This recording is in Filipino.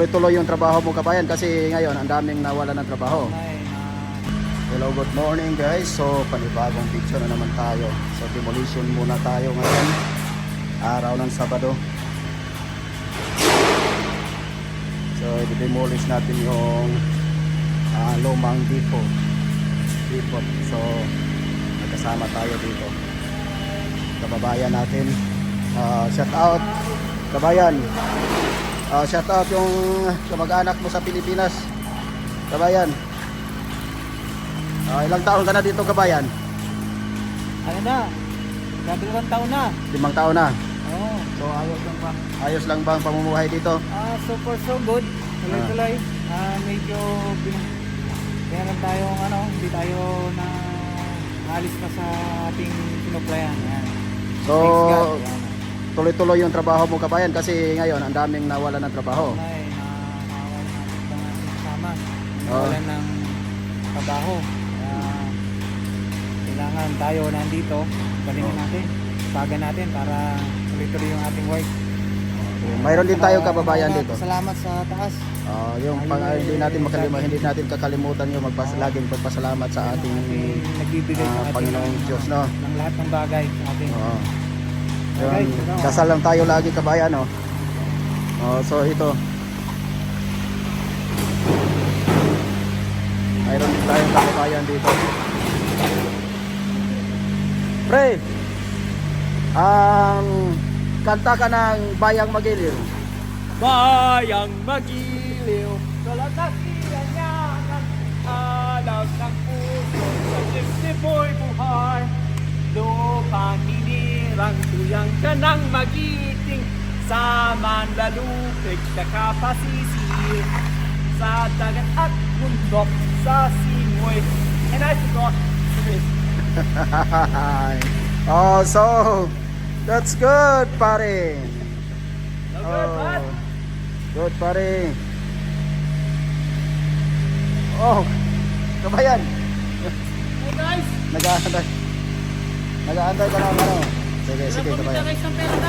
tuloy-tuloy yung trabaho mo kabayan kasi ngayon ang daming nawala ng trabaho. Hello, good morning guys. So, panibagong video na naman tayo. So, demolition muna tayo ngayon. Araw ng Sabado. So, i-demolish natin yung ah, lumang depot. Depot. So, magkasama tayo dito. Kababayan natin. Ah, shout out. Kabayan. Ah, shout out yung kamag-anak mo sa Pilipinas. Kabayan. Ah, ilang taon ka na dito, kabayan? ano na? Dalawang taon na. Limang taon na. Oo. So, ayos lang pa. Ayos lang ba ang pamumuhay dito? Ah, super so good. Tuloy-tuloy. Ah, medyo bin- meron tayong ano, hindi tayo na alis pa sa ating pinuplayan. Yan. So, Thanks God. Tuloy-tuloy yung trabaho mo, kabayan, kasi ngayon ang daming nawala ng trabaho. Ay, na ng kasama. Oo. Nawalan ng trabaho. Kaya, kailangan tayo nandito. Galingan Oo. natin. Pagan natin para tuloy-tuloy yung ating work. Mayroon din tayo kababayan dito. Salamat sa taas. Ah, yung pang hindi natin makalimutan, hindi natin kakalimutan yung magpas laging pagpasalamat sa ating Ating nagbibigay ating Panginoong Diyos, no? ng lahat ng bagay sa ating Oo. Yun, lang tayo lagi kabayan, no? Oh, so ito. Mayroon din tayong kababayan dito. Pre, ang kanta ka ng Bayang Magiliw. Bayang magiliw Kalagasiyan niya ng alam ka ng magiting Sa manlalupig na kapasisir Sa dagat at bundok sa simoy And I forgot oh, so that's good, pare. No good, bud? good, pare. Oh, kabayan. Hey guys, Nag-aantay. Nag-aantay ka na ano. Sige, sige, kabayan.